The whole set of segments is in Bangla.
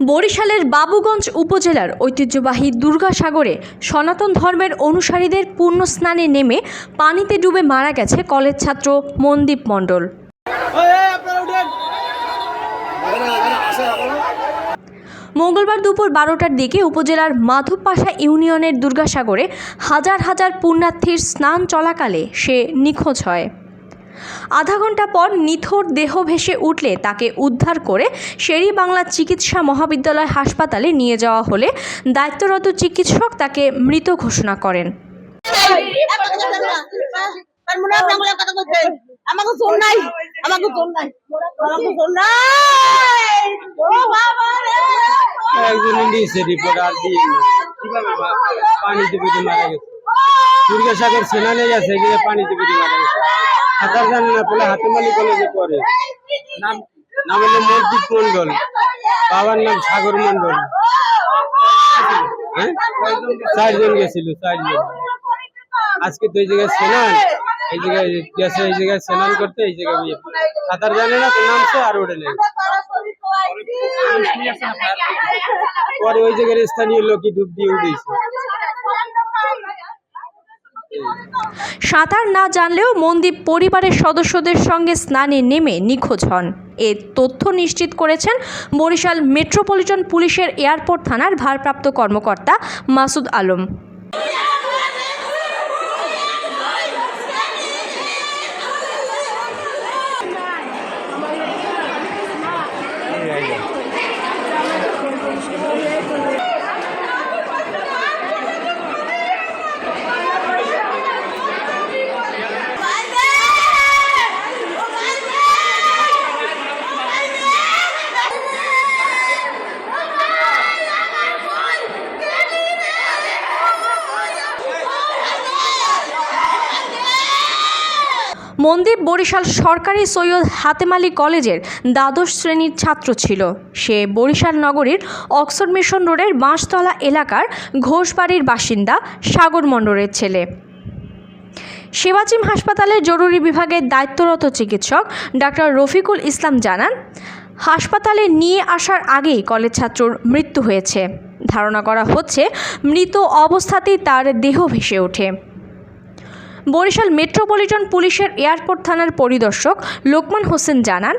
বরিশালের বাবুগঞ্জ উপজেলার ঐতিহ্যবাহী দুর্গাসাগরে সনাতন ধর্মের অনুসারীদের পূর্ণ স্নানে নেমে পানিতে ডুবে মারা গেছে কলেজ ছাত্র মনদীপ মণ্ডল। মঙ্গলবার দুপুর বারোটার দিকে উপজেলার মাধবপাশা ইউনিয়নের দুর্গাসাগরে হাজার হাজার পুণ্যার্থীর স্নান চলাকালে সে নিখোঁজ হয়। আধা ঘণ্টা পর নিথর দেহ ভেসে উঠলে তাকে উদ্ধার করে শেরি বাংলা চিকিৎসা মহাবিদ্যালয় হাসপাতালে নিয়ে যাওয়া হলে দায়িত্বরত চিকিৎসক তাকে মৃত ঘোষণা করেন। আমাকে শোন নাই আমাকে শোন নাই আমাকে শোন নাই ও বাবা রে একজন দিয়েছে রিপোর্ট আর দিয়ে পানিতে পুঁতে মারা গেছে। দুর্গাসাগর সেনানে আছে গিয়ে পানিতে পুঁতে মারা গেছে। সাঁতার জানে না বলে হাতেমালি কলেজে পড়ে নাম নাম হলো মসজিদ মন্ডল বাবার নাম সাগর মন্ডল হ্যাঁ? চারজন গেছিল চারজন। আজকে তো এই জায়গায় স্নান। এই জায়গায় গেছে এই জায়গায় স্নান করতে এই জায়গায় সাঁতার জানে না তো নামছে আর ওঠে নেই। পরে ওই জায়গার স্থানীয় লোকই ডুব দিয়ে উঠেছে। সাঁতার না জানলেও মনদীপ পরিবারের সদস্যদের সঙ্গে স্নানে নেমে নিখোঁজ হন। এ তথ্য নিশ্চিত করেছেন বরিশাল মেট্রোপলিটন পুলিশের এয়ারপোর্ট থানার ভারপ্রাপ্ত কর্মকর্তা মাসুদ আলম। মনদীপ বরিশাল সরকারি সৈয়দ হাতেম আলী কলেজের দ্বাদশ শ্রেণির ছাত্র ছিল। সে বরিশাল নগরীর অক্সফোর্ড মিশন রোডের বাঁশতলা এলাকার ঘোষবাড়ির বাসিন্দা সাগর মণ্ডলের ছেলে। সেবাচিম হাসপাতালের জরুরি বিভাগের দায়িত্বরত চিকিৎসক ডাক্তার রফিকুল ইসলাম জানান, হাসপাতালে নিয়ে আসার আগেই কলেজ ছাত্রর মৃত্যু হয়েছে। ধারণা করা হচ্ছে, মৃত অবস্থাতেই তার দেহ ভেসে ওঠে। বরিশাল মেট্রোপলিটন পুলিশের এয়ারপোর্ট থানার পরিদর্শক লোকমান হোসেন জানান,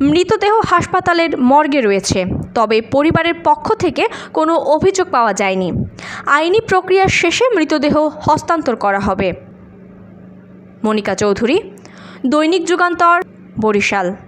মৃতদেহ হাসপাতালের মর্গে রয়েছে, তবে পরিবারের পক্ষ থেকে কোনো অভিযোগ পাওয়া যায়নি। আইনি প্রক্রিয়ার শেষে মৃতদেহ হস্তান্তর করা হবে। মনিকা চৌধুরী, দৈনিক যুগান্তর, বরিশাল।